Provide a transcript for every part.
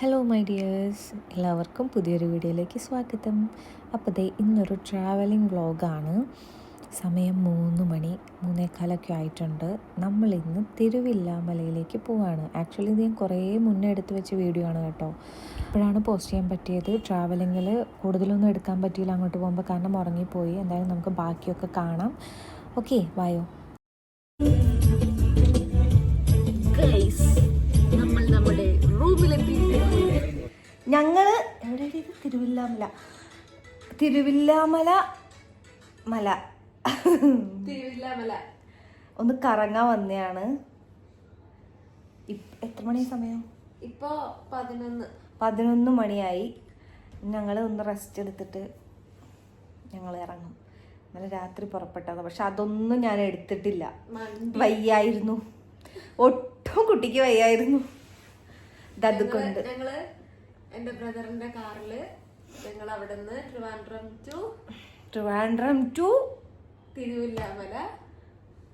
Hello my dears എല്ലാവർക്കും പുതിയൊരു വീഡിയോയിലേക്ക് സ്വാഗതം. അപ്പോൾ ദേ ഇന്നൊരു ട്രാവലിംഗ് വ്ളോഗാണ് സമയം മൂന്ന് മണി മൂന്നേക്കാലൊക്കെ ആയിട്ടുണ്ട്. നമ്മൾ ഇന്ന് തിരുവില്ലാമലയിലേക്ക് പോവാണ്. ആക്ച്വലി ഇത് ഞാൻ കുറേ മുന്നേ എടുത്ത് വെച്ച വീഡിയോ ആണ് കേട്ടോ. അപ്പോഴാണ് പോസ്റ്റ് ചെയ്യാൻ പറ്റിയത്. ട്രാവലിങ്ങിൽ കൂടുതലൊന്നും എടുക്കാൻ പറ്റിയില്ല അങ്ങോട്ട് പോകുമ്പോൾ കാരണം ഉറങ്ങിപ്പോയി. എന്തായാലും നമുക്ക് ബാക്കിയൊക്കെ കാണാം. ഓക്കെ വായോ നമ്മൾ നമ്മുടെ റൂമിലെത്തി ഞങ്ങൾ എവിടെയാണ് ഇത്? തിരുവില്ലാമല. തിരുവില്ലാമല മല. തിരുവില്ലാമല. ഒന്ന് കറങ്ങാൻ വന്നെയാണ്. എത്ര മണി സമയം? ഇപ്പോ പതിനൊന്ന്. പതിനൊന്ന് മണിയായി. ഞങ്ങൾ ഒന്ന് റെസ്റ്റ് എടുത്തിട്ട് ഞങ്ങൾ ഇറങ്ങും. ഇന്നലെ രാത്രി പുറപ്പെട്ടതാണ് പക്ഷെ അതൊന്നും ഞാൻ എടുത്തിട്ടില്ല. വയ്യായിരുന്നു. ഒട്ടും കുട്ടിക്ക് വയ്യായിരുന്നു. ഇതൊക്കെ കൊണ്ട് ഞങ്ങൾ എന്റെ ബ്രദറിന്റെ കാറിൽ ഞങ്ങൾ അവിടെ നിന്ന് Trivandrum to Trivandrum to Tiruvillamala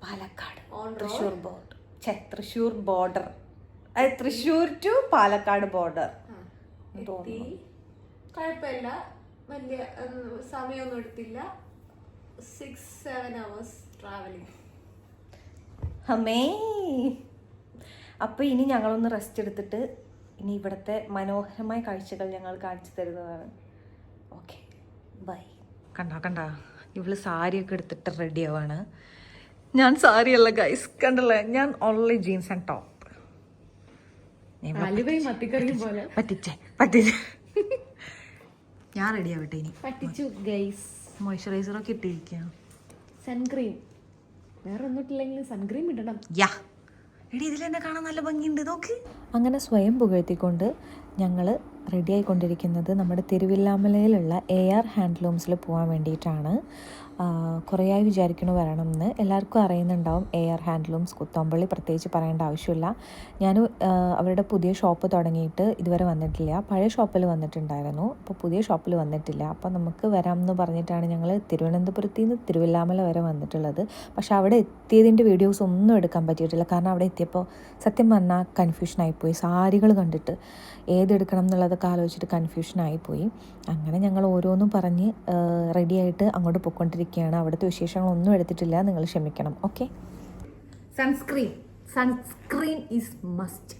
Palakkad. Thrissur border Thrissur Thrissur border Thrissur to Palakkad border കുഴപ്പമില്ല. വലിയ സമയമൊന്നും എടുത്തില്ല. സിക്സ് സെവൻ അവേഴ്സ് ട്രാവലിംഗ് അമ്മേ. അപ്പോൾ ഇനി ഞങ്ങളൊന്ന് റെസ്റ്റ് എടുത്തിട്ട് ഇനി ഇവിടുത്തെ മനോഹരമായ കാഴ്ചകൾ ഞങ്ങൾ കാണിച്ചു തരുന്നതാണ്. ഓക്കെ ബൈ കണ്ടാ കണ്ടാ? ഇവൾ സാരിയൊക്കെ എടുത്തിട്ട് റെഡി ആവാണ്. ഞാൻ സാരിയല്ല ഗൈസ് കണ്ടല്ലേ? ഞാൻ ഓൺലി ജീൻസ് ആൻഡ് ടോപ്പ് പറ്റിച്ചേ പറ്റിച്ചേ ഞാൻ റെഡി ആവട്ടെ ഇനി. പറ്റിച്ചു ഗൈസ് മോയ്സ്ചറൈസറൊക്കെ ഇട്ടിരിക്കുക സൺക്രീം വേറെ ഒന്നും ഇട്ടില്ലെങ്കിൽ സൺക്രീം ഇടണം. യാ എടി ഇതിൽ കാണാൻ നല്ല ഭംഗിയുണ്ട്. നോക്ക്. അങ്ങനെ സ്വയം പുകഴ്ത്തിക്കൊണ്ട് ഞങ്ങൾ റെഡി ആയിക്കൊണ്ടിരിക്കുന്നത് നമ്മുടെ തിരുവില്ലാമലയിലുള്ള എ ആർ ഹാൻഡ്ലൂംസിൽ പോകാൻ വേണ്ടിയിട്ടാണ്. കുറേയായി വിചാരിക്കണ വരണം എന്ന് എല്ലാവർക്കും അറിയുന്നുണ്ടാവും. എയർ ഹാൻഡ്ലൂംസ് കുത്തമ്പള്ളി പ്രത്യേകിച്ച് പറയേണ്ട ആവശ്യമില്ല. ഞാൻ അവരുടെ പുതിയ ഷോപ്പ് തുടങ്ങിയിട്ട് ഇതുവരെ വന്നിട്ടില്ല. പഴയ ഷോപ്പിൽ വന്നിട്ടുണ്ടായിരുന്നു. അപ്പോൾ പുതിയ ഷോപ്പിൽ വന്നിട്ടില്ല. അപ്പോൾ നമുക്ക് വരാം എന്ന് പറഞ്ഞിട്ടാണ് ഞങ്ങൾ തിരുവനന്തപുരത്ത് നിന്ന് തിരുവില്ലാമല വരെ വന്നിട്ടുള്ളത്. പക്ഷേ അവിടെ എത്തിയതിന്റെ വീഡിയോസ് ഒന്നും എടുക്കാൻ പറ്റിയിട്ടില്ല. കാരണം അവിടെ എത്തിയപ്പോൾ സത്യം പറഞ്ഞാൽ കൺഫ്യൂഷനായിപ്പോയി സാരികൾ കണ്ടിട്ട് ഏതെടുക്കണം എന്നുള്ളതൊക്കെ ആലോചിച്ചിട്ട് കൺഫ്യൂഷനായിപ്പോയി അങ്ങനെ ഞങ്ങൾ ഓരോന്നും പറഞ്ഞ് റെഡിയായിട്ട് അങ്ങോട്ട് പോയിക്കൊണ്ടിരിക്കുകയാണ് അവിടുത്തെ വിശേഷങ്ങളൊന്നും എടുത്തിട്ടില്ല. നിങ്ങൾ ക്ഷമിക്കണം. Okay? Sunscreen sunscreen is must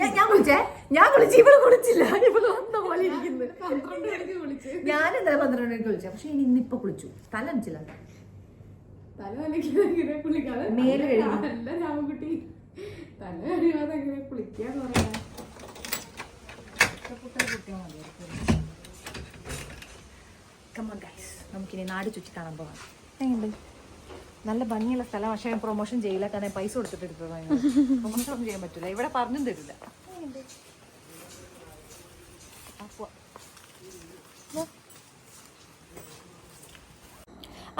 ഞാൻ ഞാൻ വിളിച്ചേ ഞാൻ ഇവൾ കുളിച്ചില്ല. ഇവൾ വന്ന പോലെ ഇരിക്കുന്നു. പന്ത്രണ്ട് മണിക്ക് കുളിച്ച്. ഞാൻ ഇന്നലെ പന്ത്രണ്ട് മണിക്ക് വിളിച്ചു പക്ഷെ ഇനി ഇന്നിപ്പോ കുളിച്ചു. തല അടിച്ചില്ല. തല മേൽ രാമകുട്ടി കഴിയാതെ കുളിക്കാന്ന് പറയാ. നമുക്കിനി നാട് ചുറ്റി കാണാൻ പോകാം എങ്ങനെയുണ്ട്? നല്ല ഭംഗിയുള്ള സ്ഥലം. പക്ഷേ പ്രൊമോഷൻ ചെയ്യില്ല. കാരണം പൈസ കൊടുത്തിട്ട് എടുത്തതാണ് പ്രൊമോഷൻ ഒന്നും ചെയ്യാൻ പറ്റില്ല ഇവിടെ പറഞ്ഞും തരില്ല.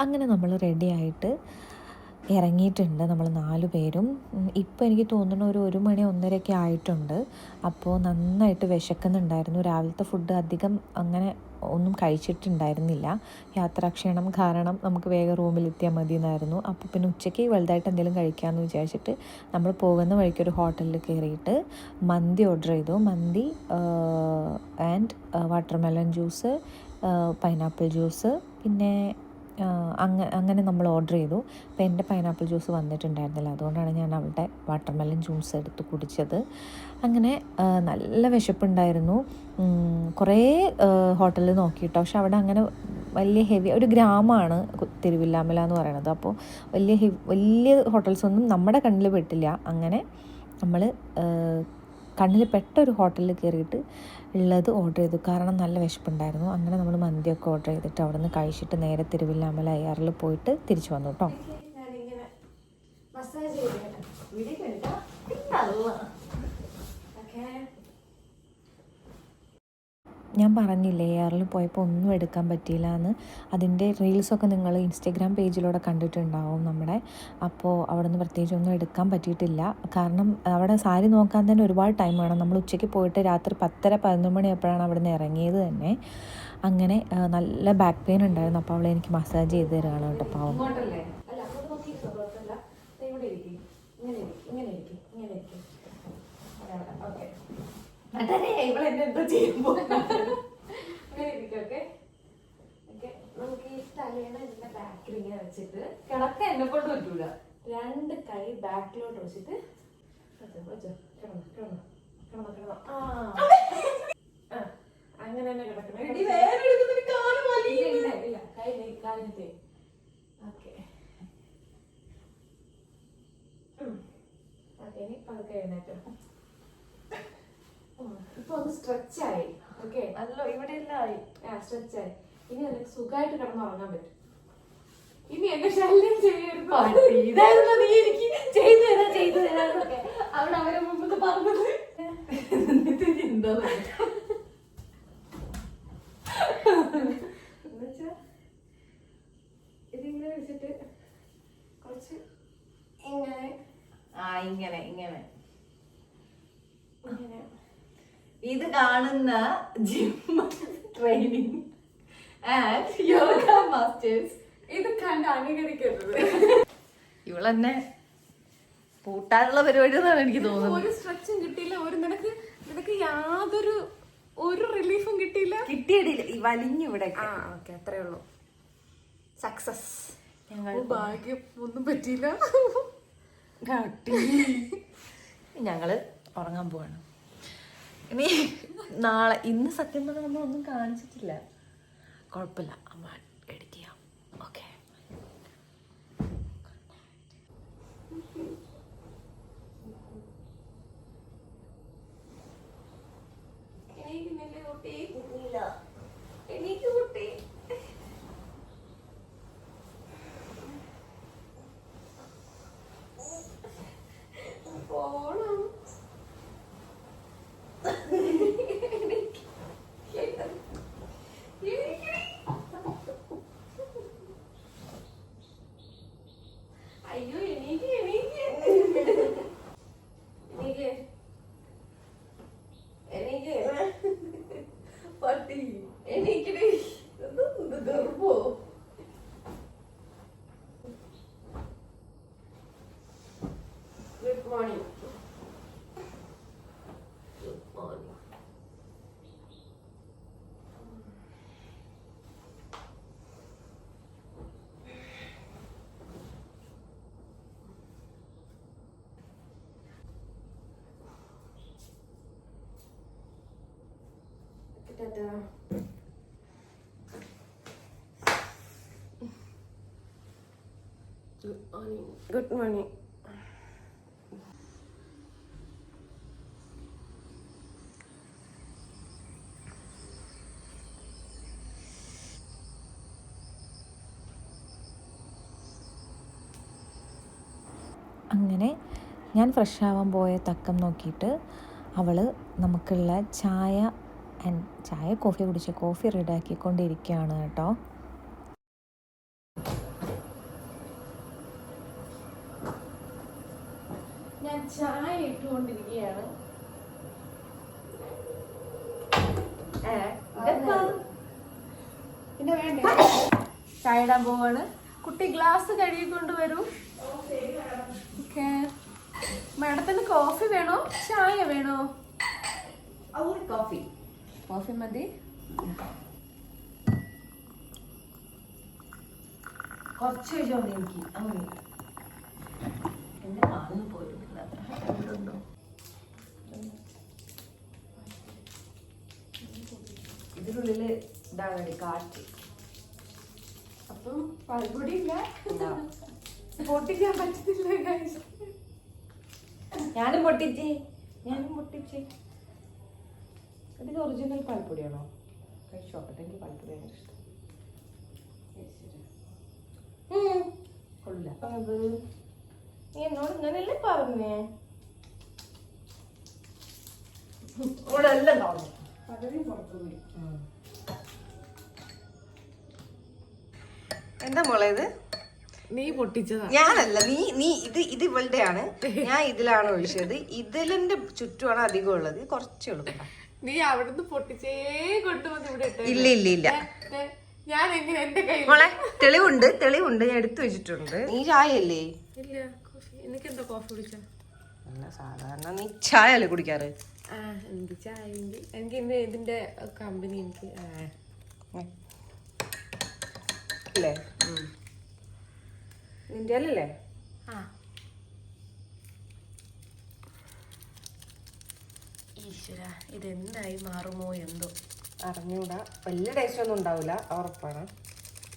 അങ്ങനെ നമ്മൾ റെഡി ആയിട്ട് ഇറങ്ങിയിട്ടുണ്ട് നമ്മൾ നാല് പേരും. ഇപ്പോൾ എനിക്ക് തോന്നുന്നു ഒരു ഒരു മണി ഒന്നരയൊക്കെ ആയിട്ടുണ്ട്. അപ്പോൾ നന്നായിട്ട് വിശക്കുന്നുണ്ടായിരുന്നു. രാവിലത്തെ ഫുഡ് അധികം അങ്ങനെ ഒന്നും കഴിച്ചിട്ടുണ്ടായിരുന്നില്ല. യാത്രാക്ഷീണം കാരണം നമുക്ക് വേഗം റൂമിലെത്തിയാൽ മതി എന്നായിരുന്നു അപ്പോൾ പിന്നെ ഉച്ചയ്ക്ക് വലുതായിട്ട് എന്തെങ്കിലും കഴിക്കാമെന്ന് വിചാരിച്ചിട്ട് നമ്മൾ പോകുന്ന വഴിക്ക് ഒരു ഹോട്ടലിൽ കയറിയിട്ട് മന്തി ഓർഡർ ചെയ്തു. മന്തി and watermelon juice pineapple juice പിന്നെ അങ്ങനെ അങ്ങനെ നമ്മൾ ഓർഡർ ചെയ്തു. അപ്പോൾ എന്റെ പൈനാപ്പിൾ ജ്യൂസ് വന്നിട്ടുണ്ടായിരുന്നില്ല. അതുകൊണ്ടാണ് ഞാൻ അവളുടെ വാട്ടർമെലൺ ജ്യൂസ് എടുത്ത് കുടിച്ചത്. അങ്ങനെ നല്ല വിശപ്പുണ്ടായിരുന്നു. കുറേ ഹോട്ടലിൽ നോക്കിയിട്ടോ. പക്ഷെ അവിടെ അങ്ങനെ വലിയ ഹെവി ഒരു ഗ്രാമമാണ് തിരുവില്ലാമല എന്ന് പറയുന്നത്. അപ്പോൾ വലിയ ഹെവി വലിയ ഹോട്ടൽസൊന്നും നമ്മുടെ കണ്ണിൽ പെട്ടില്ല. അങ്ങനെ നമ്മൾ കണ്ണിൽ പെട്ട ഒരു ഹോട്ടലിൽ കയറിയിട്ട് ഉള്ളത് ഓർഡർ ചെയ്തു. കാരണം നല്ല വിശപ്പുണ്ടായിരുന്നു. അങ്ങനെ നമ്മൾ മന്തിയൊക്കെ ഓർഡർ ചെയ്തിട്ട് അവിടെ നിന്ന് കഴിച്ചിട്ട് നേരെ തിരുവില്ലാമല അയ്യാറിൽ പോയിട്ട് തിരിച്ചു വന്നു കേട്ടോ ഞാനിങ്ങനെ മസാജ് ചെയ്തേക്കാം വീഡിയോ എടുക്കാം ഓക്കെ ഞാൻ പറഞ്ഞില്ലേ എയറിൽ പോയപ്പോൾ ഒന്നും എടുക്കാൻ പറ്റിയില്ല എന്ന് അതിന്റെ റീൽസൊക്കെ നിങ്ങൾ ഇൻസ്റ്റഗ്രാം പേജിലൂടെ കണ്ടിട്ടുണ്ടാവും നമ്മുടെ. അപ്പോൾ അവിടെ നിന്ന് പ്രത്യേകിച്ച് ഒന്നും എടുക്കാൻ പറ്റിയിട്ടില്ല. കാരണം അവിടെ സാരി നോക്കാൻ തന്നെ ഒരുപാട് ടൈം വേണം. നമ്മൾ ഉച്ചയ്ക്ക് പോയിട്ട് രാത്രി പത്തര പതിനൊന്ന് മണിയപ്പോഴാണ് അവിടെ നിന്ന് ഇറങ്ങിയത് തന്നെ. അങ്ങനെ നല്ല ബാക്ക് പെയിൻ ഉണ്ടായിരുന്നു. അപ്പോൾ അവളെ എനിക്ക് മസാജ് ചെയ്ത് തരാണ് കേട്ടോ പാവം. ഇരിക്കും. ഇങ്ങനെ ഇരിക്കും ഇവളെന്നെ എന്തോ ചെയ്യുമ്പോ അങ്ങനെ ഇരിക്കോക്കെ നമുക്ക് ഈ തലേണ ഇതിന്റെ ബാക്കിൽ ഇങ്ങനെ വെച്ചിട്ട് കിടക്ക എന്നെ കൊണ്ട് പറ്റൂല രണ്ട് കൈ ബാക്കിലോട്ട് വെച്ചിട്ട് വെച്ചോ, വെച്ചോ. കിടന്നോ, കിടന്നോ, കിടന്നോ, കിടന്നോ. ആ. അങ്ങനെ തന്നെ കിടക്കണേ ഇല്ല. കൈ കാലിനത്തെ ഓക്കെ ഓക്കെ ഇനി പതുക്കെ എഴുന്നേറ്റോ ഇപ്പൊ ഒന്ന് സ്ട്രെച്ച് ആയി. ഓക്കെ നല്ല ഇവിടെ എല്ലാം ആയി. ആ സ്ട്രെച്ച് ആയി. ഇനി നിനക്ക് സുഖമായിട്ട് കിടന്നുറങ്ങാൻ പറ്റും. ഇനി എന്നെ ശല്യം ചെയ്യരുത്. ഇതായിരുന്നു നീ എനിക്ക് ചെയ്തു തരാ ചെയ്തു തരാന്നൊക്കെ അവിടെ അവരെ മുമ്പ് പറഞ്ഞത്. എന്തോ ഇതിങ്ങനെ വെച്ചിട്ട് കുറച്ച് ഇങ്ങനെ. ആ ഇങ്ങനെ ഇങ്ങനെ. ഇങ്ങനെ. ഇത് കാണുന്ന gym training and yoga masters ഇത് കണ്ട് അനുകരിക്കരുത് ഇവളെന്നെ പൂട്ടാനുള്ള പരിപാടി എന്നാണ് എനിക്ക് തോന്നുന്നത്. ഒരു സ്ട്രെച്ചും കിട്ടിയില്ല. ഒരു നിനക്ക് നിനക്ക് യാതൊരു ഒരു റിലീഫും കിട്ടിയില്ല? കിട്ടിയിട്ടില്ല. ഈ വലിഞ്ഞു ഇവിടെ ആ ഓക്കെ അത്രേ ഉള്ളൂ. സക്സസ് ഞങ്ങൾ ഭാഗ്യം. ഒന്നും പറ്റിയില്ല. ഞങ്ങൾ ഉറങ്ങാൻ പോവാണ്. ഇനി നാളെ ഇന്ന് സത്യം പറഞ്ഞാൽ നമ്മൾ ഒന്നും കാണിച്ചിട്ടില്ല. കുഴപ്പമില്ല. അമ്മ എഡിറ്റ് ചെയ്യാം ഓക്കെ എണീക്കുന്നില്ലേ കുട്ടി എണീക്ക് കുട്ടി പോണം അയ്യോ എണീക്ക് എണീക്ക് എണീക്ക് എണീക്ക് പട്ടി എണീക്കടി എന്ത് ഗർഭോ good morning good morning tata good morning good morning അങ്ങനെ ഞാൻ ഫ്രഷ് ആവാൻ പോയ തക്കം നോക്കിയിട്ട് അവൾ നമുക്കുള്ള ചായ ചായ കോഫി കുടിച്ച് കോഫി റെഡിയാക്കിക്കൊണ്ടിരിക്കുകയാണ് കേട്ടോ. ഞാൻ ചായ ഇട്ടുകൊണ്ടിരിക്കുകയാണ്. ഏ, ഇതെപ്പോ? പിന്നെ വേണ്ടേ? ചായ ഇടാൻ പോവാണ്. കുട്ടി ഗ്ലാസ് കഴുകിക്കൊണ്ട് വരൂ ഓക്കെ. മാഡത്തിന് കോഫി വേണോ? ചായ വേണോ? കോഫി. കോഫി മതി. കുറച്ച് കഴിച്ചോണ്ട് എനിക്ക്. അങ്ങനെ എന്റെ കാലിന് പോയിട്ടില്ല. കണ്ടിട്ടുണ്ടോ ഇതിനുള്ളിൽ ഇതാണ് കാറ്റ്. അപ്പം പാൽപ്പൊടി ഇല്ല. പൊട്ടിക്കാൻ പറ്റത്തില്ല. ഞാനും പൊട്ടിച്ചേ. ഞാനും പൊട്ടിച്ചേ. ഇതിന് ഒറിജിനൽ പാൽപ്പൊടിയാണോ? കഴിച്ചു നോക്കട്ടെ എനിക്ക് പാൽപ്പൊടിയാണ് ഇഷ്ടം. കൊള്ളില്ല. അത് നീ എന്നോട് ഇങ്ങനെയല്ലേ പറഞ്ഞേ? ഇവിടെ എല്ലാം എന്താ മോളെ ഇത്? നീ പൊട്ടിച്ചതാ. ഞാനല്ല നീ നീ ഇത് ഇത് ഇവളുടെയാണ്. ഞാൻ ഇതിലാണ് ഒഴിച്ചത് ഇതിലിന്റെ ചുറ്റുമാണ് അധികം ഉള്ളത്. കുറച്ചേ ഉള്ളൂ നീ അവിടുന്ന് പൊട്ടിച്ചേ കൊണ്ടുവന്ന് ഇവിടെ ഇട്ടേ. ഇല്ല ഇല്ല ഇല്ല. ദേ, ഞാൻ എങ്ങനെ എന്റെ കയ്യിൽ മോളെ തെളിവുണ്ട് തെളിവുണ്ട്. ഞാൻ എടുത്തു വെച്ചിട്ടുണ്ട്. നീ ചായ അല്ലേ ഇല്ല കോഫി. എനിക്കെന്താ കോഫി കുടിച്ച അല്ല സാധാരണ നീ ചായ അല്ലേ കുടിക്കാറ്? ആ എനിക്ക് ചായ എനിക്ക് ഇന്ന് ഇതിന്റെ കമ്പനി എനിക്ക് ആ. അല്ലേ? നിന്റെ അല്ലേ ആ. ഈശ്വര ഇതെന്തായി മാറുമോ എന്തോ. അറിഞ്ഞൂടാ. വലിയ ടേസ്റ്റ് ഒന്നും ഉണ്ടാവില്ല ഉറപ്പാണ്.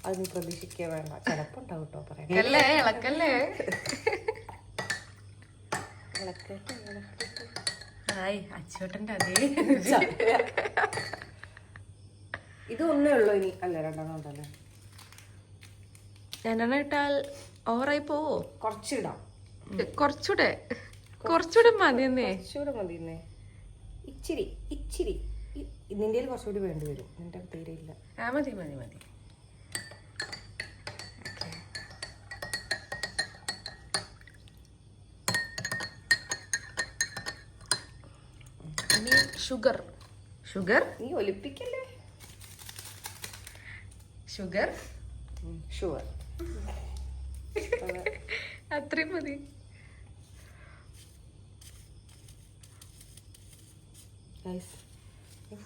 അത് നീ പ്രതീക്ഷിക്കുക വേണ്ട. ചിലപ്പോ ഉണ്ടാവും കേട്ടോ പറയാം അല്ലേ ഇളക്കല്ലേ? ഹായ് അച്ചോട്ടന്റെ അതേ ഇത് ഒന്നേ ഉള്ളൂ ഇനി. അല്ലേ രണ്ടെണ്ണം ഉണ്ടല്ലേ? രണ്ടെണ്ണം ഇട്ടാൽ ഓവറായി പോവോ? കുറച്ചിടാം. കുറച്ചൂടെ. കുറച്ചൂടെ മതിയെന്നേ. കുറച്ചുകൂടെ മതിയെന്നേ. ഇച്ചിരി ഇച്ചിരി. നിന്റെ കുറച്ചുകൂടി വേണ്ടി വരും. നിന്റെ തീരെ ഇല്ല. ആ മതി മതി മതി. ഷുഗർ. ഷുഗർ? നീ ഒലിപ്പിക്കല്ലേ? ഷുഗർ? ഷുവർ അത്രയും മതി.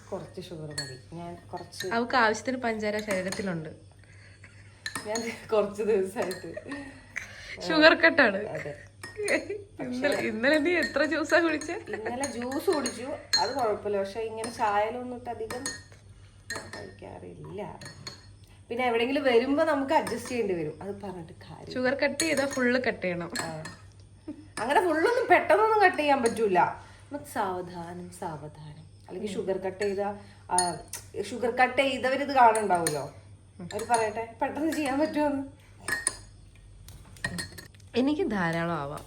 കുറച്ച് ഷുഗർ മതി. ഞാൻ കുറച്ച് അവൾക്ക് ആവശ്യത്തിന് പഞ്ചാര ശരീരത്തിലുണ്ട്. ഞാൻ കുറച്ച് ദിവസമായിട്ട് ഷുഗർ കട്ടാണ് ഇന്നലെ നീ എത്ര ജ്യൂസാ കുടിച്ചു? ഇന്നലെ ജ്യൂസ് കുടിച്ചു. അത് കുഴപ്പമില്ല. പക്ഷെ ഇങ്ങനെ ചായലൊന്നിട്ട് അധികം കഴിക്കാറില്ല. പിന്നെ എവിടെങ്കിലും വരുമ്പോ നമുക്ക് അഡ്ജസ്റ്റ് ചെയ്യേണ്ടി വരും. അത് പറഞ്ഞിട്ട് കാര്യം ഷുഗർ കട്ട് ചെയ്താൽ ഫുള്ള് കട്ട് ചെയ്യണം. അങ്ങനെ ഫുള്ളൊന്നും പെട്ടെന്നൊന്നും കട്ട് ചെയ്യാൻ പറ്റൂല. നമുക്ക് സാവധാനം സാവധാനം. അല്ലെങ്കിൽ ഷുഗർ കട്ട് ചെയ്ത ഷുഗർ കട്ട് ചെയ്തവരിത് കാണുണ്ടാവുമല്ലോ അവർ പറയട്ടെ പെട്ടെന്ന് ചെയ്യാൻ പറ്റുമെന്ന്? എനിക്ക് ധാരാളം ആവാം.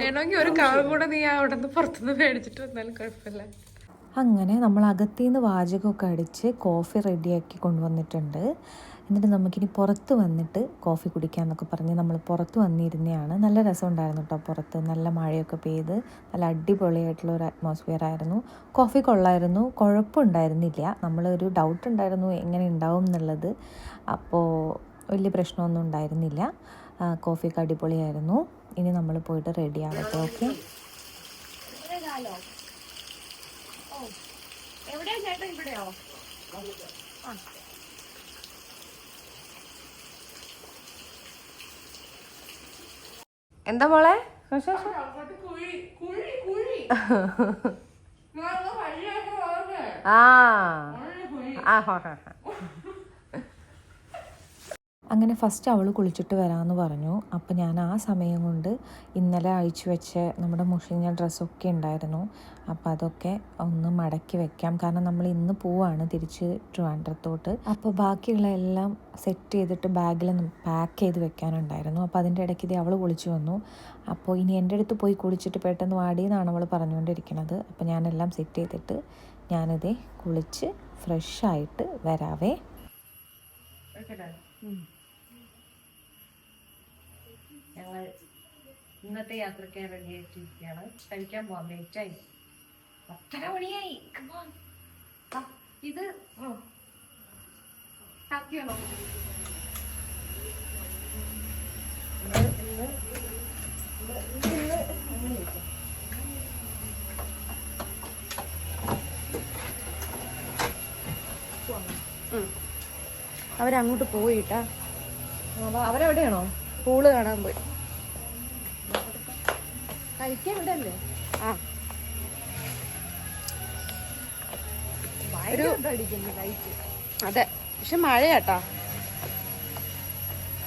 വേണമെങ്കിൽ ഒരു കവർ കൂടെ നീ അവിടെ നിന്ന് പുറത്തുനിന്ന് മേടിച്ചിട്ട് വന്നാലും കുഴപ്പമില്ല. അങ്ങനെ നമ്മൾ അകത്തു നിന്ന് വാചകമൊക്കെ അടിച്ച് കോഫി റെഡിയാക്കി കൊണ്ടുവന്നിട്ടുണ്ട്. എന്നിട്ട് നമുക്കിനി പുറത്ത് വന്നിട്ട് കോഫി കുടിക്കാമെന്നൊക്കെ പറഞ്ഞ് നമ്മൾ പുറത്ത് വന്നിരുന്നതാണ് നല്ല രസമുണ്ടായിരുന്നു കേട്ടോ പുറത്ത്. നല്ല മഴയൊക്കെ പെയ്ത് നല്ല അടിപൊളിയായിട്ടുള്ള ഒരു അറ്റ്മോസ്ഫിയർ ആയിരുന്നു. കോഫി കൊള്ളായിരുന്നു. കുഴപ്പമുണ്ടായിരുന്നില്ല. നമ്മളൊരു ഡൗട്ട് ഉണ്ടായിരുന്നു എങ്ങനെ ഉണ്ടാവും എന്നുള്ളത്. അപ്പോൾ വലിയ പ്രശ്നമൊന്നും ഉണ്ടായിരുന്നില്ല. കോഫിയൊക്കെ അടിപൊളിയായിരുന്നു. ഇനി നമ്മൾ പോയിട്ട് റെഡി ആവട്ടെ ഓക്കെ എന്താ മോളെ? ആ ആ ഹോ, ഹോ, ഹോ. അങ്ങനെ ഫസ്റ്റ് അവൾ കുളിച്ചിട്ട് വരാമെന്ന് പറഞ്ഞു. അപ്പോൾ ഞാൻ ആ സമയം കൊണ്ട് ഇന്നലെ അഴിച്ചു വെച്ച നമ്മുടെ മുഷിഞ്ഞ ഡ്രസ്സൊക്കെ ഉണ്ടായിരുന്നു. അപ്പോൾ അതൊക്കെ ഒന്ന് മടക്കി വെക്കാം. കാരണം നമ്മൾ ഇന്ന് പോവാണ് തിരിച്ച് ട്രിവാൻഡ്രത്തോട്ട്. അപ്പോൾ ബാക്കിയുള്ള എല്ലാം സെറ്റ് ചെയ്തിട്ട് ബാഗിൽ പാക്ക് ചെയ്ത് വെക്കാനുണ്ടായിരുന്നു. അപ്പോൾ അതിന്റെ ഇടയ്ക്ക് ഇത് അവൾ കുളിച്ചു വന്നു. അപ്പോൾ ഇനി എന്റെ അടുത്ത് പോയി കുളിച്ചിട്ട് പെട്ടെന്ന് വാടിയെന്നാണ് അവൾ പറഞ്ഞുകൊണ്ടിരിക്കുന്നത്. അപ്പോൾ ഞാനെല്ലാം സെറ്റ് ചെയ്തിട്ട് ഞാനിതേ കുളിച്ച് ഫ്രഷായിട്ട് വരാവേ. ഞങ്ങൾ ഇന്നത്തെ യാത്രയ്ക്ക് റെഡി ആയിട്ടിരിക്കുകയാണ് കഴിക്കാൻ പോവാം. ലേറ്റായി പത്തര മണിയായി. Come on. ആ, ഇത് ഹാപ്പിയാണോ അവരങ്ങോട്ട് പോയിട്ടാ. അവരെവിടെയാണോ? പൂൾ കാണാൻ പോയി. കഴിക്കാൻ ആ. ഒരു അതെ. പക്ഷെ മഴയാട്ടാ.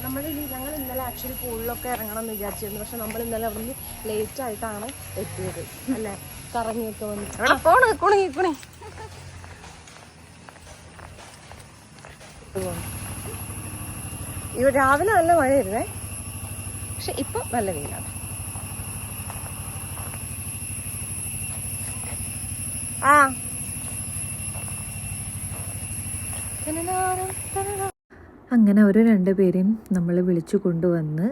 നമ്മൾ ഞങ്ങൾ ഇന്നലെ ആക്ച്വലി പൂളിലൊക്കെ ഇറങ്ങണം എന്ന് വിചാരിച്ചിരുന്നു. പക്ഷെ നമ്മൾ ഇന്നലെ അവിടുന്ന് ലേറ്റ് ആയിട്ടാണ് എത്തിയത്. അല്ലേ? കറങ്ങിയൊക്കെ വന്നു. പോണ് കുണുങ്ങി ഇവ രാവിലെ നല്ല മഴയായിരുന്നേ? പക്ഷെ ഇപ്പൊ നല്ല വെയിലാണ്. അങ്ങനെ അവർ രണ്ടുപേരെയും നമ്മൾ വിളിച്ചു കൊണ്ടുവന്ന്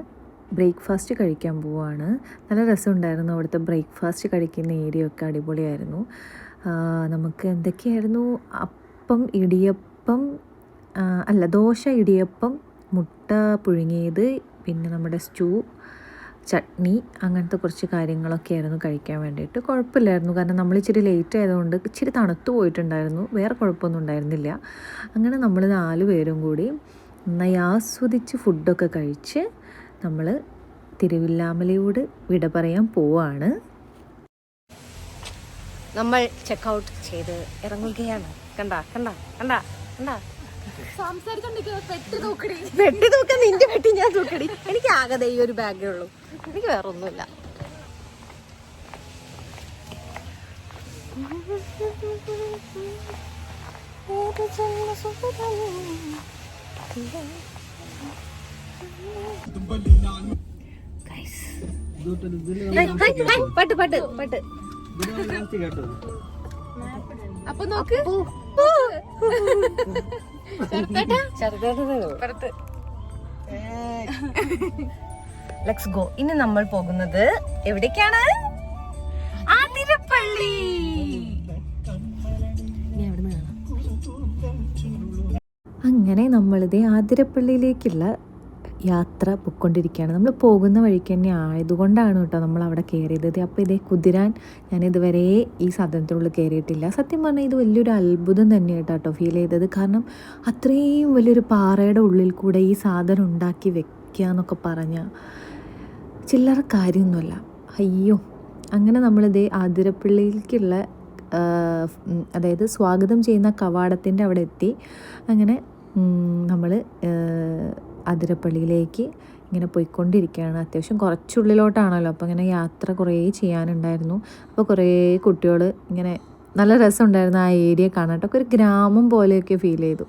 ബ്രേക്ക്ഫാസ്റ്റ് കഴിക്കാൻ പോവാണ്. നല്ല രസമുണ്ടായിരുന്നു അവിടുത്തെ ബ്രേക്ക്ഫാസ്റ്റ് കഴിക്കുന്ന ഏരിയ ഒക്കെ അടിപൊളിയായിരുന്നു. നമുക്ക് എന്തൊക്കെയായിരുന്നു? അപ്പം ഇടിയപ്പം അല്ല ദോശ ഇടിയപ്പം മുട്ട പുഴുങ്ങിയത് പിന്നെ നമ്മുടെ സ്റ്റൂ ചട്നി അങ്ങനത്തെ കുറച്ച് കാര്യങ്ങളൊക്കെ ആയിരുന്നു കഴിക്കാൻ വേണ്ടിയിട്ട്. കുഴപ്പമില്ലായിരുന്നു. കാരണം നമ്മൾ ഇച്ചിരി ലേറ്റ് ആയതുകൊണ്ട് ഇച്ചിരി തണുത്തു പോയിട്ടുണ്ടായിരുന്നു. വേറെ കുഴപ്പമൊന്നും ഉണ്ടായിരുന്നില്ല. അങ്ങനെ നമ്മൾ നാല് പേരും കൂടി നന്നായി ആസ്വദിച്ച് ഫുഡൊക്കെ കഴിച്ച് നമ്മൾ തിരുവില്ലാമലയോട് വിട പറയാൻ പോവാണ്. നമ്മൾ ചെക്കൗട്ട് ചെയ്ത് ഇറങ്ങുകയാണ്. കണ്ട കണ്ട കണ്ട കണ്ട. വെട്ടി തൂക്കാൻ നിന്റെ വെട്ടി ഞാൻ തൂക്കടി. എനിക്ക് ആകെ ദേ ഈ ഒരു ബാഗേ ഉള്ളൂ. എനിക്ക് വേറെ ഒന്നുമില്ല പട്ട് പട്ട് പട്ട്. അപ്പൊ നോക്ക്. ലെറ്റ്സ് ഗോ ഇനി നമ്മൾ പോകുന്നത് എവിടേക്കാണ്? ആതിരപ്പള്ളി. അങ്ങനെ നമ്മളിതേ ആതിരപ്പള്ളിയിലേക്കുള്ള യാത്ര പൊയ്ക്കൊണ്ടിരിക്കുകയാണ് നമ്മൾ പോകുന്ന വഴിക്ക് തന്നെ ആയതുകൊണ്ടാണ് കേട്ടോ നമ്മൾ അവിടെ കയറിയത് അപ്പോൾ ഇതേ കുതിരാൻ ഞാൻ ഇതുവരെ ഈ സാധനത്തിനുള്ളിൽ കയറിയിട്ടില്ല. സത്യം പറഞ്ഞാൽ ഇത് വലിയൊരു അത്ഭുതം തന്നെയായിട്ടോ കേട്ടോ ഫീൽ ചെയ്തത്. കാരണം അത്രയും വലിയൊരു പാറയുടെ ഉള്ളിൽ കൂടെ ഈ സാധനം ഉണ്ടാക്കി വെക്കുക എന്നൊക്കെ പറഞ്ഞാൽ ചില്ലറ കാര്യമൊന്നുമല്ല. അയ്യോ. അങ്ങനെ നമ്മളിതേ ആതിരപ്പള്ളിയിലേക്കുള്ള അതായത് സ്വാഗതം ചെയ്യുന്ന കവാടത്തിന്റെ അവിടെ എത്തി. അങ്ങനെ നമ്മൾ അതിരപ്പള്ളിയിലേക്ക് ഇങ്ങനെ പോയിക്കൊണ്ടിരിക്കുകയാണ്. അത്യാവശ്യം കുറച്ചുള്ളിലോട്ടാണല്ലോ. അപ്പോൾ ഇങ്ങനെ യാത്ര കുറേ ചെയ്യാനുണ്ടായിരുന്നു. അപ്പോൾ കുറേ കുട്ടികൾ ഇങ്ങനെ നല്ല രസമുണ്ടായിരുന്നു ആ ഏരിയ കാണാനായിട്ടൊക്കെ ഒരു ഗ്രാമം പോലെയൊക്കെ ഫീൽ ചെയ്തു.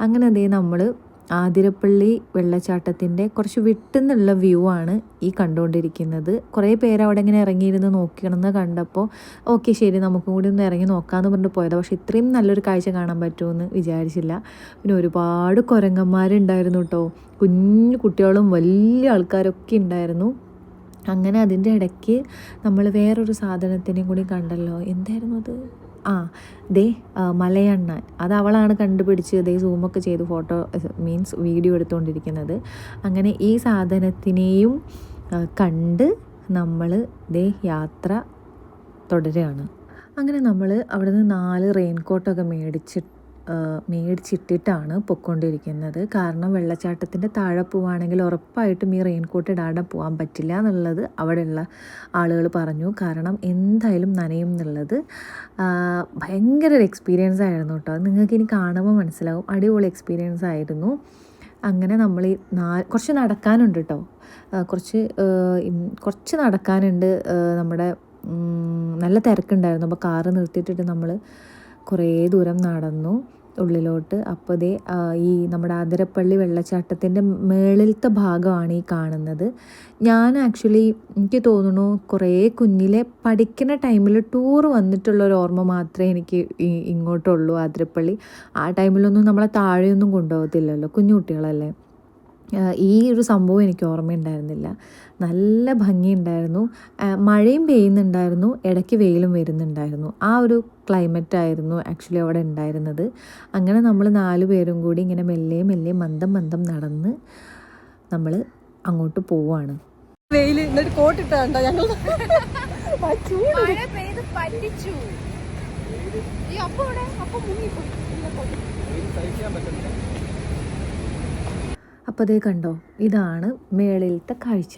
അങ്ങനെ അതേ നമ്മൾ ആതിരപ്പള്ളി വെള്ളച്ചാട്ടത്തിന്റെ കുറച്ച് വിട്ടുന്നുള്ള വ്യൂ ആണ് ഈ കണ്ടുകൊണ്ടിരിക്കുന്നത്. കുറേ പേര് അവിടെ ഇങ്ങനെ ഇറങ്ങിയിരുന്ന് നോക്കിക്കണമെന്ന് കണ്ടപ്പോൾ ഓക്കെ ശരി നമുക്കും കൂടി ഒന്ന് ഇറങ്ങി നോക്കാമെന്ന് പറഞ്ഞിട്ട് പോയത്. പക്ഷേ ഇത്രയും നല്ലൊരു കാഴ്ച കാണാൻ പറ്റുമെന്ന് വിചാരിച്ചില്ല. പിന്നെ ഒരുപാട് കുരങ്ങന്മാരുണ്ടായിരുന്നു കേട്ടോ കുഞ്ഞു കുട്ടികളും വലിയ ആൾക്കാരൊക്കെ ഉണ്ടായിരുന്നു. അങ്ങനെ അതിന്റെ ഇടയ്ക്ക് നമ്മൾ വേറൊരു സാധനത്തിനെയും കൂടി കണ്ടല്ലോ. എന്തായിരുന്നു അത്? ആ ദേ മലയണ്ണാൻ. അത് അവളാണ് കണ്ടുപിടിച്ച് ദേ സൂമൊക്കെ ചെയ്ത് ഫോട്ടോ മീൻസ് വീഡിയോ എടുത്തുകൊണ്ടിരിക്കുന്നത് അങ്ങനെ ഈ സാധനത്തിനെയും കണ്ട് നമ്മൾ ദേ യാത്ര തുടരുകയാണ്. അങ്ങനെ നമ്മൾ അവിടെ നാല് റെയിൻകോട്ടൊക്കെ മേടിച്ചിട്ട് മേടിച്ചിട്ടിട്ടാണ് പൊയ്ക്കൊണ്ടിരിക്കുന്നത് കാരണം വെള്ളച്ചാട്ടത്തിന്റെ താഴെ പോവുകയാണെങ്കിൽ ഉറപ്പായിട്ടും ഈ റെയിൻകോട്ട് ഇടാതെ പോകാൻ പറ്റില്ല എന്നുള്ളത് അവിടെയുള്ള ആളുകൾ പറഞ്ഞു. കാരണം എന്തായാലും നനയും എന്നുള്ളത് ഭയങ്കര ഒരു എക്സ്പീരിയൻസ് ആയിരുന്നു കേട്ടോ. നിങ്ങൾക്ക് ഇനി കാണുമ്പോൾ മനസ്സിലാവും. അടിപൊളി എക്സ്പീരിയൻസ് ആയിരുന്നു. അങ്ങനെ നമ്മൾ ഈ നാ കുറച്ച് നടക്കാനുണ്ട് കേട്ടോ. കുറച്ച് കുറച്ച് നടക്കാനുണ്ട്. നമ്മുടെ നല്ല തിരക്കുണ്ടായിരുന്നു. അപ്പോൾ കാറ് നിർത്തിയിട്ടിട്ട് നമ്മൾ കുറേ ദൂരം നടന്നു. ഉള്ളിലോട്ട്. അപ്പോൾ ദേ ഈ നമ്മുടെ ആതിരപ്പള്ളി വെള്ളച്ചാട്ടത്തിന്റെ മേളിലത്തെ ഭാഗമാണ് ഈ കാണുന്നത്. ഞാൻ ആക്ച്വലി എനിക്ക് തോന്നുന്നു കുറേ കുഞ്ഞിലെ പഠിക്കുന്ന ടൈമിൽ ടൂർ വന്നിട്ടുള്ള ഒരു ഓർമ്മ മാത്രമേ എനിക്ക് ഇങ്ങോട്ടുള്ളൂ ആതിരപ്പള്ളി ആ ടൈമിലൊന്നും നമ്മളെ താഴെയൊന്നും കൊണ്ടുപോകത്തില്ലല്ലോ കുഞ്ഞു കുട്ടികളല്ലേ ഈ ഒരു സംഭവം എനിക്ക് ഓർമ്മയുണ്ടായിരുന്നില്ല. നല്ല ഭംഗിയുണ്ടായിരുന്നു. മഴയും പെയ്യുന്നുണ്ടായിരുന്നു. ഇടയ്ക്ക് വെയിലും വരുന്നുണ്ടായിരുന്നു. ആ ഒരു ക്ലൈമറ്റ് ആയിരുന്നു ആക്ച്വലി അവിടെ ഉണ്ടായിരുന്നത്. അങ്ങനെ നമ്മൾ നാല് പേരും കൂടി ഇങ്ങനെ മെല്ലെ മെല്ലെ മന്ദം മന്ദം നടന്ന് നമ്മൾ അങ്ങോട്ട് പോവാണ്. എന്നിട്ട് കോട്ടിട്ടുണ്ടോ ഞങ്ങൾ മഴ പെയ്ത് പറ്റിച്ചു. ഈ അപ്പം ഇവിടെ അപ്പം മുങ്ങിപ്പോയി അപ്പോൾ കണ്ടോ? ഇതാണ് മേളിലത്തെ കാഴ്ച.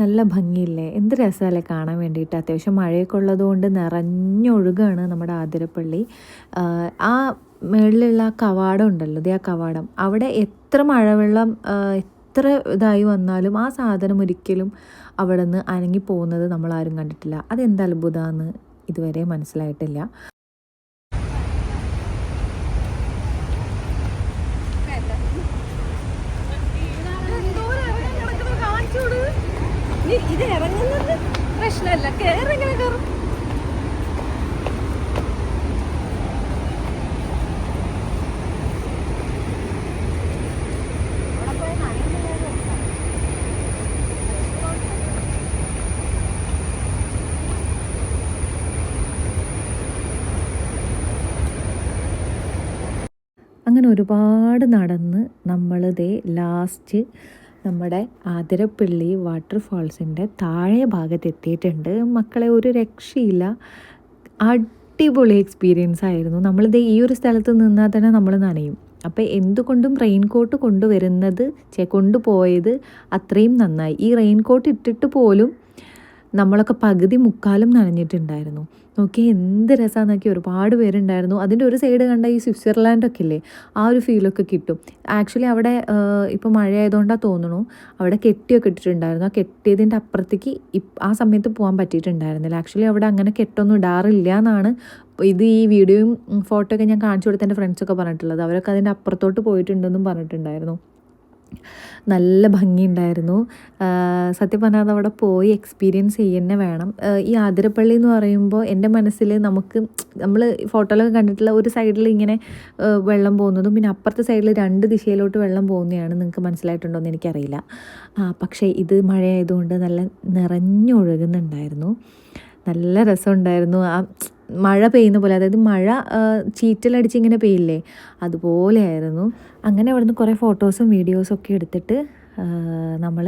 നല്ല ഭംഗിയില്ലേ? എന്ത് രസമല്ലേ കാണാൻ വേണ്ടിയിട്ട്. അത്യാവശ്യം മഴയൊക്കെ ഉള്ളതുകൊണ്ട് നിറഞ്ഞൊഴുകാണ് നമ്മുടെ ആതിരപ്പള്ളി. ആ മേളിലുള്ള ആ കവാടം ഉണ്ടല്ലോ ദേ ആ കവാടം. അവിടെ എത്ര മഴവെള്ളം എത്ര ഇതായി വന്നാലും ആ സാധനം ഒരിക്കലും അവിടെ നിന്ന് അനങ്ങി പോകുന്നത് നമ്മൾ ആരും കണ്ടിട്ടില്ല. അതെന്ത് അത്ഭുതമാണെന്ന് ഇതുവരെ മനസ്സിലായിട്ടില്ല. ഇത് ഇറങ്ങുന്നത് പ്രശ്നമല്ല. കേറെങ്ങനെ കയറും അങ്ങനെ ഒരുപാട് നടന്ന് നമ്മളിതേ ലാസ്റ്റ് നമ്മുടെ ആതിരപ്പള്ളി വാട്ടർഫാൾസിന്റെ താഴെ ഭാഗത്ത് എത്തിയിട്ടുണ്ട് മക്കളെ ഒരു രക്ഷയില്ല. അടിപൊളി എക്സ്പീരിയൻസ് ആയിരുന്നു. നമ്മളിത് ഈ ഒരു സ്ഥലത്ത് നിന്നാൽ തന്നെ നമ്മൾ നനയും. അപ്പോൾ എന്തുകൊണ്ടും റെയിൻ കോട്ട് കൊണ്ടുവരുന്നത് ചെ കൊണ്ടുപോയത് അത്രയും നന്നായി. ഈ റെയിൻ കോട്ട് ഇട്ടിട്ട് പോലും നമ്മളൊക്കെ പകുതി മുക്കാലും നനഞ്ഞിട്ടുണ്ടായിരുന്നു. നോക്കി എന്ത് രസമാണെന്ന് നോക്കി ഒരുപാട് പേരുണ്ടായിരുന്നു. അതിന്റെ ഒരു സൈഡ് കണ്ട ഈ സ്വിറ്റ്സർലാൻഡൊക്കെ ഇല്ലേ ആ ഒരു ഫീലൊക്കെ കിട്ടും. ആക്ച്വലി അവിടെ ഇപ്പോൾ മഴയായതുകൊണ്ടാണ് തോന്നുന്നു അവിടെ കെട്ടിയൊക്കെ ഇട്ടിട്ടുണ്ടായിരുന്നു. ആ കെട്ടിയതിന്റെ അപ്പുറത്തേക്ക് ആ സമയത്ത് പോകാൻ പറ്റിയിട്ടുണ്ടായിരുന്നില്ല. ആക്ച്വലി അവിടെ അങ്ങനെ കെട്ടൊന്നും ഇടാറില്ല എന്നാണ് ഇത് ഈ വീഡിയോയും ഫോട്ടോയൊക്കെ ഞാൻ കാണിച്ചു കൊടുത്ത എന്റെ ഫ്രണ്ട്സൊക്കെ പറഞ്ഞിട്ടുള്ളത്. അവരൊക്കെ അതിന്റെ അപ്പുറത്തോട്ട് പോയിട്ടുണ്ടെന്നും പറഞ്ഞിട്ടുണ്ടായിരുന്നു. നല്ല ഭംഗിയുണ്ടായിരുന്നു. സത്യം പറഞ്ഞാൽ അവിടെ പോയി എക്സ്പീരിയൻസ് ചെയ്യുന്നെ വേണം. ഈ ആതിരപ്പള്ളി എന്ന് പറയുമ്പോൾ എന്റെ മനസ്സിൽ നമുക്ക് നമ്മൾ ഫോട്ടോയിലൊക്കെ കണ്ടിട്ടുള്ള ഒരു സൈഡിൽ ഇങ്ങനെ വെള്ളം പോകുന്നതും പിന്നെ അപ്പുറത്തെ സൈഡിൽ രണ്ട് ദിശയിലോട്ട് വെള്ളം പോകുന്നതാണ് നിങ്ങൾക്ക് മനസ്സിലായിട്ടുണ്ടോ എന്ന് എനിക്കറിയില്ല പക്ഷേ ഇത് മഴയായതുകൊണ്ട് നല്ല നിറഞ്ഞൊഴുകുന്നുണ്ടായിരുന്നു. നല്ല രസമുണ്ടായിരുന്നു. ആ മഴ പെയ്യുന്ന പോലെ അതായത് മഴ ചീറ്റലടിച്ച് ഇങ്ങനെ പെയ്യില്ലേ? അതുപോലെയായിരുന്നു. അങ്ങനെ അവിടുന്ന് കുറേ ഫോട്ടോസും വീഡിയോസും ഒക്കെ എടുത്തിട്ട് നമ്മൾ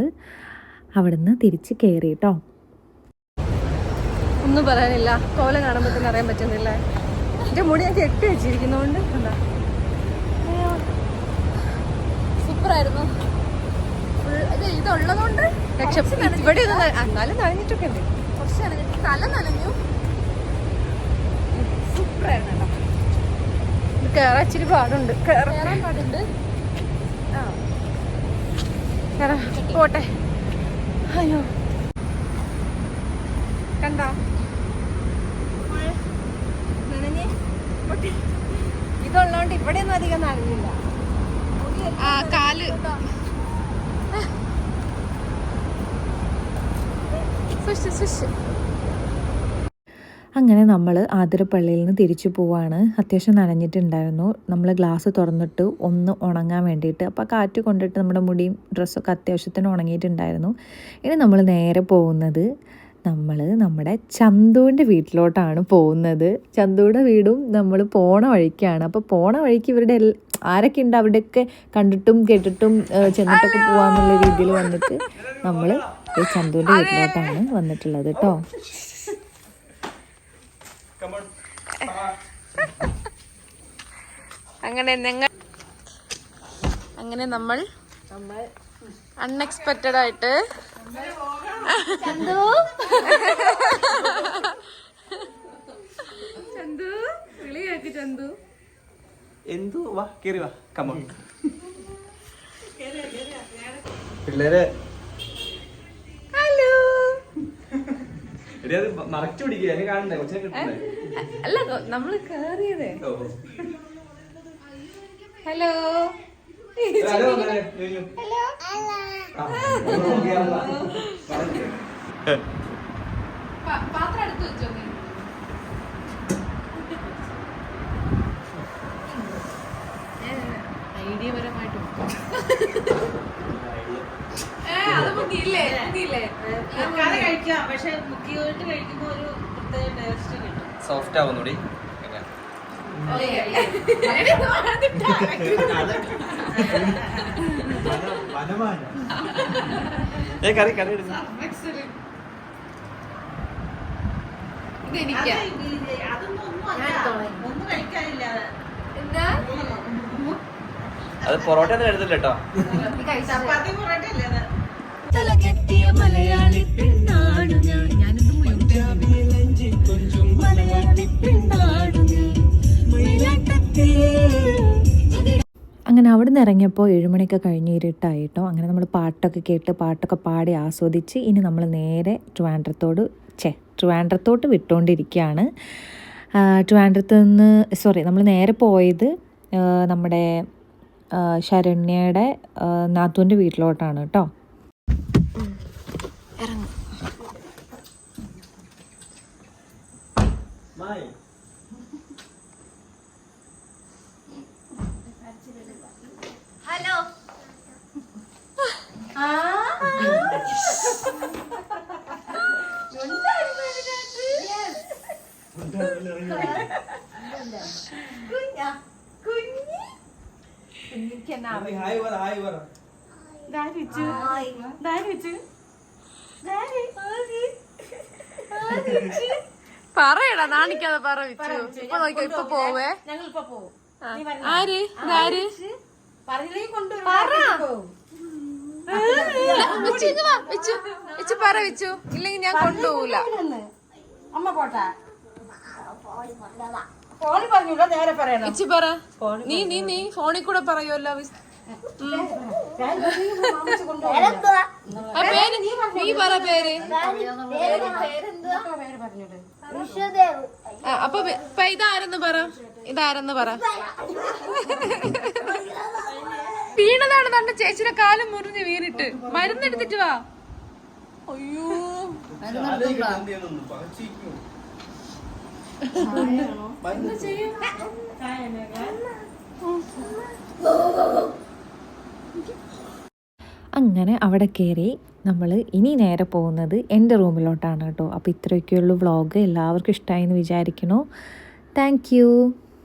അവിടുന്ന് തിരിച്ച് കയറി കേട്ടോ ഒന്നും പറയാനില്ല. കോലം കാണുമ്പോൾ തന്നെ അറിയാൻ പറ്റുന്നില്ല? എന്റെ മുടി ഞാൻ കെട്ടി വെച്ചിരിക്കുന്നതുകൊണ്ട് എന്താ സൂപ്പറായിരുന്നു. ഇതുള്ളതുകൊണ്ട് ഇവിടെ ഒന്നും ന- എന്നാലും നനഞ്ഞിട്ടൊക്കെ ഉണ്ട്. കുറച്ച് നനഞ്ഞിട്ട് തല നനഞ്ഞു. സൂപ്പറായിരുന്നു കേട്ടോ ഇത് കയറാൻ ഇച്ചിരി പാടുണ്ട്. കയറാൻ കയറാൻ പാടുണ്ട്. പോട്ടെ. അയ്യോ. കണ്ട? നനഞ്ഞേ. ഇവിടെ ഒന്നും അധികം നനഞ്ഞില്ല. ആ കാൽ. സുഷ് സുഷ് അങ്ങനെ നമ്മൾ ആതിരപ്പള്ളിയിൽ നിന്ന് തിരിച്ചു പോവാണ്. അത്യാവശ്യം നനഞ്ഞിട്ടുണ്ടായിരുന്നു. നമ്മൾ ഗ്ലാസ് തുറന്നിട്ട് ഒന്ന് ഉണങ്ങാൻ വേണ്ടിയിട്ട്. അപ്പോൾ കാറ്റ് കൊണ്ടിട്ട് നമ്മുടെ മുടിയും ഡ്രസ്സൊക്കെ അത്യാവശ്യത്തിന് ഉണങ്ങിയിട്ടുണ്ടായിരുന്നു. ഇനി നമ്മൾ നേരെ പോകുന്നത് നമ്മൾ നമ്മുടെ ചന്തുവിന്റെ വീട്ടിലോട്ടാണ് പോകുന്നത്. ചന്തുവിടെ വീടും നമ്മൾ പോണ വഴിക്കാണ്. അപ്പോൾ പോണ വഴിക്ക് ഇവരുടെ ആരൊക്കെ ഉണ്ട് അവിടെയൊക്കെ കണ്ടിട്ടും കേട്ടിട്ടും ചെന്നിട്ടൊക്കെ പോകാമെന്നുള്ള രീതിയിൽ വന്നിട്ട് നമ്മൾ ചന്തുവിന്റെ വീട്ടിലോട്ടാണ് വന്നിട്ടുള്ളത് കേട്ടോ അങ്ങനെ ഞങ്ങൾ അങ്ങനെ നമ്മൾ നമ്മൾ അൺഎക്സ്പെക്റ്റഡ് ആയിട്ട് ചന്തു. വിളി കേക്ക് ചന്തു. എന്തു? വാ കേറി വാ. പിള്ളേര് ഹലോ എടി അത് മറച്ചു പിടിക്കുക എന്നെ കാണണ്ടേ? കൊച്ചിനെ കിട്ടണ്ടേ അല്ല നമ്മൾ കേറിയതേ. ഹലോ. പാത്രം എടുത്ത് വെച്ചോ നീ. സോഫ്റ്റ് ആവുന്നൂടി. ഏ കറി കറി എടുക്ക്. അതൊന്നും ഒന്നും കഴിക്കാനില്ല. എന്താ? അത് പൊറോട്ട ഒന്നും എഴുതില്ല കേട്ടോ. അങ്ങനെ അവിടെ നിന്ന് ഇറങ്ങിയപ്പോൾ ഏഴുമണിയൊക്കെ കഴിഞ്ഞ് ഇരുട്ടായിട്ടോ. അങ്ങനെ നമ്മൾ പാട്ടൊക്കെ കേട്ട് പാട്ടൊക്കെ പാടി ആസ്വദിച്ച് ഇനി നമ്മൾ നേരെ ട്രിവാൻഡ്രത്തോട് ചേ ട്രിവാൻഡ്രത്തോട്ട് വിട്ടുകൊണ്ടിരിക്കുകയാണ് ട്രിവാൻഡ്രത്ത് നിന്ന് സോറി നമ്മൾ നേരെ പോയത് നമ്മുടെ ശരണ്യയുടെ നാത്തുവിന്റെ വീട്ടിലോട്ടാണ് കേട്ടോ. ഹായ് പറ ഹായ് പറ. ദാരിച്ചു ദാരിച്ചു പറയടാ നാണിക്കാതെ പറ വിച്ചു ഇപ്പൊ നോക്കിയോ ഇപ്പൊ പോവേ? ഞങ്ങൾ ഇപ്പൊ പോവും. ആര്? കൊണ്ടുവരും. വിച്ചു പറ വിച്ചു. ഇല്ലെങ്കിൽ ഞാൻ കൊണ്ടുപോകൂല അമ്മ പോട്ടാ. ഫോണിൽ പറഞ്ഞു നേരെ പറയണം. ഇച്ചി പറ. നീ നീ നീ ഫോണിൽ കൂടെ പറയുമല്ലോ നീ പറ പേര്. അപ്പൊ ഇതാരെന്ന് പറ? ഇതാരെന്ന് പറ? വീണതാണ് തന്റെ ചേച്ചിയുടെ കാലം മുറിഞ്ഞ് വീണിട്ട്. മരുന്നെടുത്തിട്ട് വാ. അയ്യോ. അങ്ങനെ അവിടെ കയറി നമ്മൾ ഇനി നേരെ പോകുന്നത് എന്റെ റൂമിലോട്ടാണ് കേട്ടോ. അപ്പോൾ ഇത്രയൊക്കെയുള്ളൂ വ്ളോഗ്. എല്ലാവർക്കും ഇഷ്ടമായി എന്ന് വിചാരിക്കണു താങ്ക്